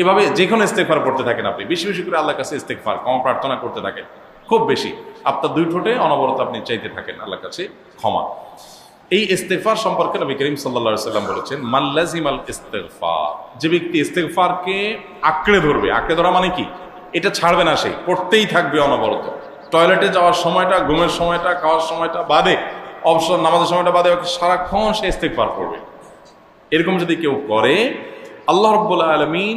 এভাবে যে কোনো ইস্তেকফার করতে থাকেন আপনি। বেশি বেশি করে আল্লাহর কাছে ইস্তেকফার ক্ষমা প্রার্থনা করতে থাকেন। খুব বেশি। আপনার দুই ঠোঁটে অনবরত আপনি চাইতে থাকেন আল্লাহর কাছে ক্ষমা। এই ইস্তেকফার সম্পর্কে নবী করিম সাল্লা সাল্লাম বলেছেন মাল্লাজিমাল ইস্তেকফার যে ব্যক্তি ইস্তেকফারকে আঁকড়ে ধরবে, আঁকড়ে ধরা মানে কি? এটা ছাড়বে না সে, পড়তেই থাকবে অনবরত। টয়লেটে যাওয়ার সময়টা, ঘুমের সময়টা, খাওয়ার সময়টা বাদে, অবসর, নামাজের সময়টা বাদে সারাক্ষণ সে ইস্তেকফার করবে এরকম যদি কেউ করে, আল্লাহ রব্বুল আলমিন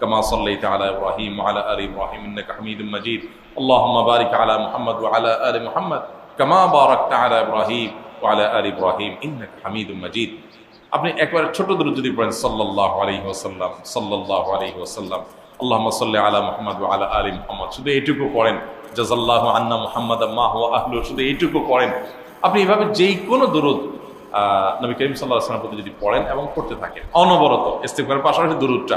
كما صليت على ابراهيم وعلى ال ابراهيم انك حميد مجيد اللهم بارك على محمد وعلى ال محمد كما باركت على ابراهيم وعلى ال ابراهيم انك حميد مجيد আপনি একবার ছোট দূর যদি পড়েন সাল্লাল্লাহু আলাইহি ওয়াসাল্লাম সাল্লাল্লাহু আলাইহি ওয়াসাল্লাম আল্লাহুম্মা সাল্লি আলা মুহাম্মদ ওয়া আলা আলি মুহাম্মদ শুধু এইটুকু পড়েন জাযাল্লাহু আন্না মুহাম্মাদ মা হুয়া আহলু শুধু এইটুকু পড়েন আপনি এভাবে যেই কোনো দরুদ নবী করিম সাল্লাল্লাহু আলাইহি ওয়াসাল্লাম প্রতি যদি পড়েন এবং করতে থাকেন অনবরত ইস্তিগফারের পাশাপাশি দরুদটা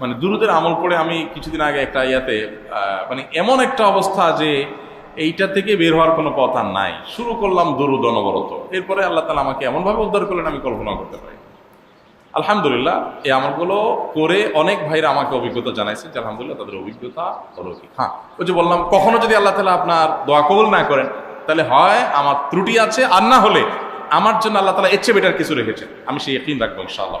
মানে দুরুদের আমল করে আমি কিছুদিন আগে একটা ইয়াতে মানে এমন একটা অবস্থা যে এইটা থেকে বের হওয়ার কোনো পথ আর নাই। শুরু করলাম দুরুদ অনবরত। এরপরে আল্লাহ তালা আমাকে এমনভাবে উদ্ধার করলেন, আমি কল্পনা করতে পারি আলহামদুলিল্লাহ, এই আমলগুলো করে অনেক ভাইরা আমাকে অভিজ্ঞতা জানাইছে যে আলহামদুলিল্লাহ তাদের অভিজ্ঞতা হলো কি। হ্যাঁ ওই যে বললাম, কখনো যদি আল্লাহ তালা আপনার দোয়া কবুল না করেন, তাহলে হয় আমার ত্রুটি আছে আর না হলে আমার জন্য আল্লাহ তালা এর চেয়ে বেটার কিছু রেখেছেন। আমি সেই একদিন রাখব ইনশাআল্লাহ।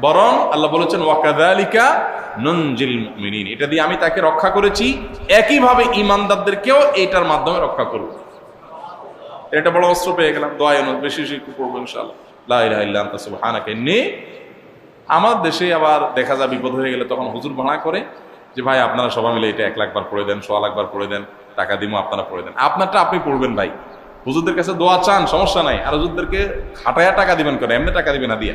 বরং আল্লাহ বলেছেন ওয়াকাদালিকা নঞ্জিল মুমিনিন। এটা দিয়ে আমি তাকে রক্ষা করেছি। একইভাবে ইমানদারদেরকেও এটার মাধ্যমে রক্ষা করব। এটা বড় অস্ত্র পেয়ে গেলাম। দোয়া বেশি বেশি সুবহানাকা, ইন্নী। আমার দেশে আবার দেখা যায় বিপদ হয়ে গেলে তখন হুজুর ভাড়া করে যে, ভাই, আপনারা সবাই মিলে এটা এক লাখ বার পড়ে দেন, সোয়া লাখ বার পড়ে দেন, টাকা দিমো, আপনারা পড়ে দেন। আপনারটা আপনি পড়বেন ভাই। হুজুরদের কাছে দোয়া চান, সমস্যা নাই। আর হুজুরদেরকে খাটায়া টাকা দিবেন কেন? এমনি টাকা দিবেন না দিয়ে।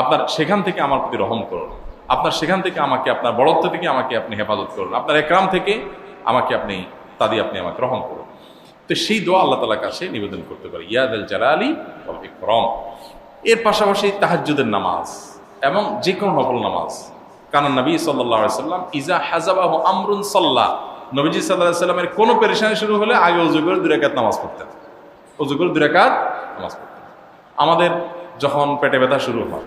আপনার সেখান থেকে আমার প্রতি রহম করুন। আপনার সেখান থেকে আমাকে, আপনার বড়ত্ব থেকে আমাকে আপনি হেফাজত করুন। আপনার একরাম থেকে আমাকে আপনি তা দিয়ে আপনি আমাকে রহম করুন। তো সেই দোয়া আল্লাহ তালার কাছে নিবেদন করতে পারে। ইয়াদ আল জালালি ইকরম। এর পাশাপাশি তাহাজ্জুদের নামাজ এবং যে কোনো নফল নামাজ। কারণ নবী সাল্লাহ সাল্লাম, ইজা হাজাবাহ আমরুন সাল্লাহ নবীজি সাল্লাহ সাল্লামের কোনো পেরেশানি শুরু হলে আগে অজু করে দুরাকাত নামাজ পড়তেন। অজু করে দুরাকাত নামাজ পড়তেন। আমাদের যখন পেটে ব্যথা শুরু হয়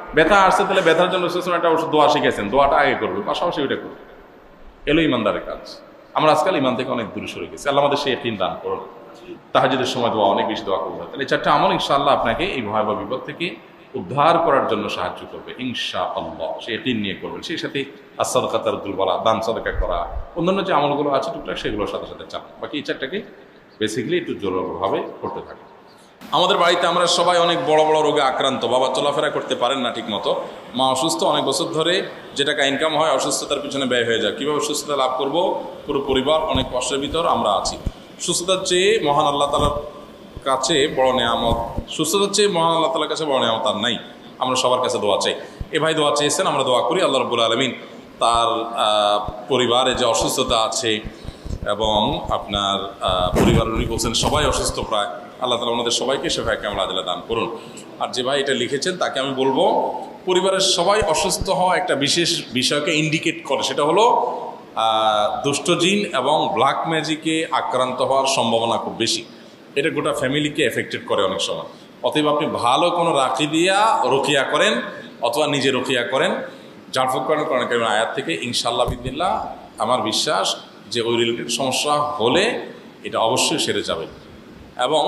ব্যথা আসছে তাহলে ব্যথার জন্য একটা ওষুধ দোয়া শিখেছেন, দোয়াটা আগে করবে পাশাপাশি ওইটা করবে এলো ইমানদারের কাজ। আমরা আজকাল ইমান থেকে অনেক দূরে সরে গেছি। আল্লাহ আমাদের সেই একদিন দান করুন। তাহাজুদের সময় দোয়া, অনেক বেশি দোয়া করবে তাহলে চারটা আমল ইনশাআল্লাহ আপনাকে এই ভয়াবহ বিপদ থেকে উদ্ধার করার জন্য সাহায্য করবে ইনশা আল্লাহ সে একদিন নিয়ে করবেন। সেই সাথে আসাদ কাতারুল বলা দান সাদকা করা, অন্যান্য যে আমলগুলো আছে টুকটাক, সেগুলোর সাথে সাথে চাপ বাকি এই চারটাকে বেসিক্যালি একটু জোরভাবে করতে থাকে আমাদের বাড়িতে আমরা সবাই অনেক বড় বড় রোগে আক্রান্ত। বাবা চলাফেরা করতে পারেন না ঠিক মতো মা অসুস্থ অনেক বছর ধরে যে টাকা ইনকাম হয়, অসুস্থতার পিছনে ব্যয় হয়ে যায়। কীভাবে সুস্থতা লাভ করব? পুরো পরিবার অনেক কষ্টের ভিতর আমরা আছি। সুস্থতার চেয়ে মহান আল্লাহ তালার কাছে বড় নেয়ামত, সুস্থতার চেয়ে মহান আল্লাহ তালার কাছে বড় নেয়ামত আর নাই। আমরা সবার কাছে দোয়া চাই। এ ভাই দোয়া চেয়েছেন, আমরা দোয়া করি আল্লাহ রবুল আলমিন তার পরিবারে যে অসুস্থতা আছে এবং আপনার পরিবার উনি বলছেন সবাই অসুস্থ প্রায়। আল্লাহ তালা ওনাদের সবাইকে সেভাবে কেমন আদিলা দান করুন। আর যে ভাই এটা লিখেছেন তাকে আমি বলব পরিবারের সবাই অসুস্থ হওয়া একটা বিশেষ বিষয়কে ইন্ডিকেট করে। সেটা হলো আহ, দুষ্ট জিন এবং ব্ল্যাক ম্যাজিকে আক্রান্ত হওয়ার সম্ভাবনা খুব বেশি। এটা গোটা ফ্যামিলিকে এফেক্টেড করে অনেক সময়। অতএব আপনি ভালো কোনো রাখি দিয়া রকিয়া করেন অথবা নিজে রকিয়া করেন জারফুক করেন করেন কারণ আয়াত থেকে ইনশাল্লাহ বিদিল্লা আমার বিশ্বাস যে ওই রিলেটেড সমস্যা হলে এটা অবশ্যই সেরে যাবে। এবং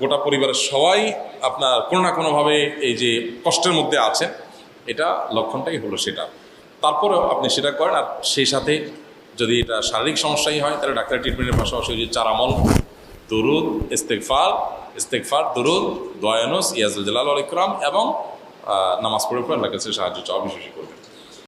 গোটা পরিবারের সবাই আপনার কোনো না কোনোভাবে এই যে কষ্টের মধ্যে আছেন, এটা লক্ষণটাই হলো সেটা। তারপরেও আপনি সেটা করেন আর সেই সাথে যদি এটা শারীরিক সমস্যাই হয়, তাহলে ডাক্তার ট্রিটমেন্টের পাশাপাশি যে চার আমল দরুদ ইস্তেকফার ইস্তেকফার দরুদ দয়ানুস ইয়াজুল জালাল আল ইকরাম এবং নামাজ পড়ে পড়ে আল্লাহ কাছে সাহায্য চাওয়া বিশেষ করবেন